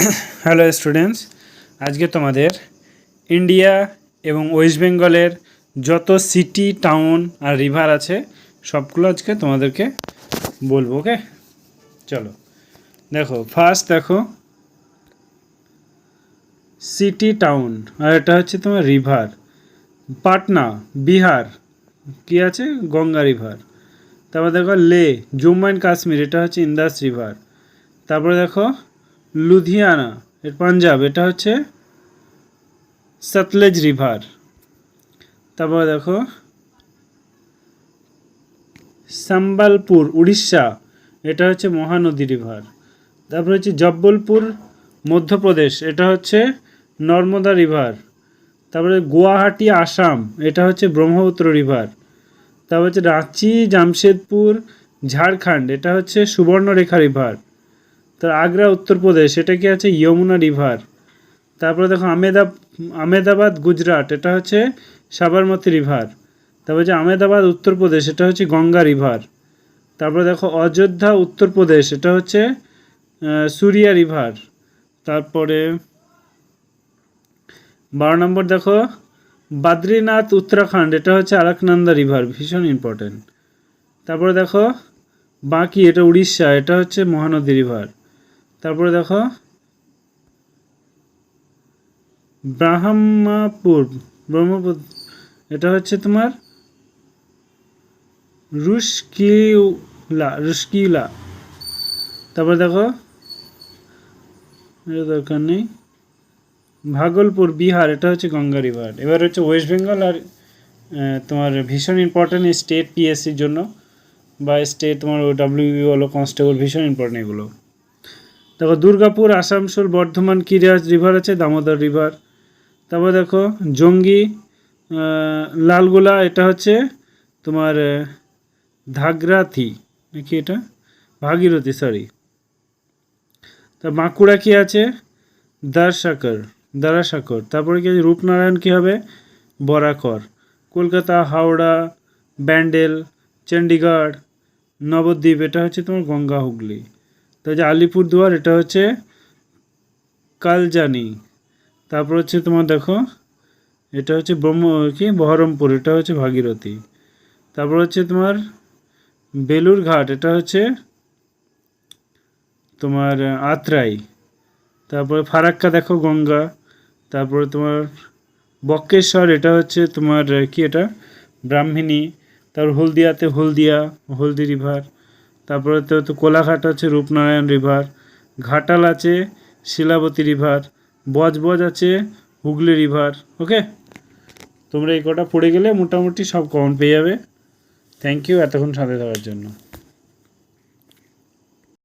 Hello students আজকে তোমাদের India এবং ওয়েস্ট বেঙ্গলের যত সিটি টাউন আর রিভার আছে, সবগুলো আজকে তোমাদেরকে বলব ওকে চলো। দেখো ফার্স্ট দেখো সিটি টাউন আর এটা হচ্ছে তোমার রিভার পাটনা, বিহার, কি আছে? গঙ্গা রিভার তারপর দেখো, লে, জম্মু অ্যান্ড কাশ্মীর, এটা হচ্ছে ইন্দাস রিভার তারপরে দেখো লুধিয়ানা, এর পাঞ্জাব, এটা হচ্ছে সতলেজ রিভার। তারপরে দেখো, সাম্বালপুর, উড়িষ্যা, এটা হচ্ছে মহানদী রিভার। তারপরে হচ্ছে জব্বলপুর, মধ্যপ্রদেশ, এটা হচ্ছে নর্মদা রিভার। তারপরে গুয়াহাটি, আসাম, এটা হচ্ছে ব্রহ্মপুত্র রিভার। তারপর হচ্ছে রাঁচি, জামশেদপুর, ঝাড়খণ্ড, এটা হচ্ছে সুবর্ণরেখা রিভার। তার আগ্রা উত্তরপ্রদেশ এটা কি আছে? যমুনা রিভার তারপরে দেখো আমেদা আমেদাবাদ, গুজরাট, এটা হচ্ছে সাবরমতী রিভার তারপর যে আমেদাবাদ উত্তরপ্রদেশ এটা হচ্ছে গঙ্গা রিভার তারপরে দেখো, অযোধ্যা উত্তরপ্রদেশ এটা হচ্ছে সুরিয়া রিভার তারপরে বারো নম্বর দেখো, বাদ্রীনাথ, উত্তরাখণ্ড, এটা হচ্ছে আলাকনন্দা রিভার ভীষণ ইম্পর্টেন্ট তারপরে দেখো, বাকি, এটা উড়িষ্যা, এটা হচ্ছে মহানদী রিভার তারপরে দেখো। ব্রাহ্মপুর ব্রহ্মপুত্র এটা হচ্ছে তোমার রুশকিউলা রুশকিউলা। তারপরে দেখো দরকার নেই। ভাগলপুর, বিহার, এটা হচ্ছে গঙ্গা রিভার। এবার হচ্ছে ওয়েস্ট বেঙ্গল আর তোমার ভীষণ ইম্পর্টেন্ট স্টেট পিএসসির জন্য। বা স্টেট তোমার ডাব্লিউ বলো কনস্টেবল ভীষণ ইম্পর্টেন্ট এগুলো। দেখো, দুর্গাপুর আসানসোল বর্ধমান, কিরিয়াজ রিভার আছে, দামোদর রিভার তারপর দেখো, জঙ্গি লালগোলা, এটা হচ্ছে তোমার ধাগরাথি, নাকি এটা? ভাগীরথী সরি তা বাঁকুড়া কি আছে? দারসাকর দারাসাকর তারপরে কি আছে? রূপনারায়ণ কী হবে? বরাকর। কলকাতা, হাওড়া, ব্যান্ডেল চণ্ডীগড় নবদ্বীপ, এটা হচ্ছে তোমার গঙ্গা হুগলি। তো যে আলিপুরদুয়ার, এটা হচ্ছে কালজানি। তারপর হচ্ছে তোমার দেখো, এটা হচ্ছে ব্রহ্ম, কি? বহরমপুর, এটা হচ্ছে ভাগীরথী। তারপর হচ্ছে তোমার বেলুর ঘাট এটা হচ্ছে তোমার আত্রাই। তারপরে ফারাক্কা দেখো, গঙ্গা। তারপরে তোমার বক্রেশ্বর এটা হচ্ছে তোমার কি এটা? ব্রাহ্মিণী। তারপর হলদিয়াতে হলদিয়া, হলদি রিভার। তারপরে তো হচ্ছে কোলাঘাট আছে রূপনারায়ণ রিভার, ঘাটাল আছে শিলাবতী রিভার, বজবজ আছে হুগলি রিভার, ওকে? তোমরা এই কটা পড়ে গেলে মোটামুটি সব কমন পেয়ে যাবে। থ্যাংক ইউ এতক্ষণ সাথে দেওয়ার জন্য।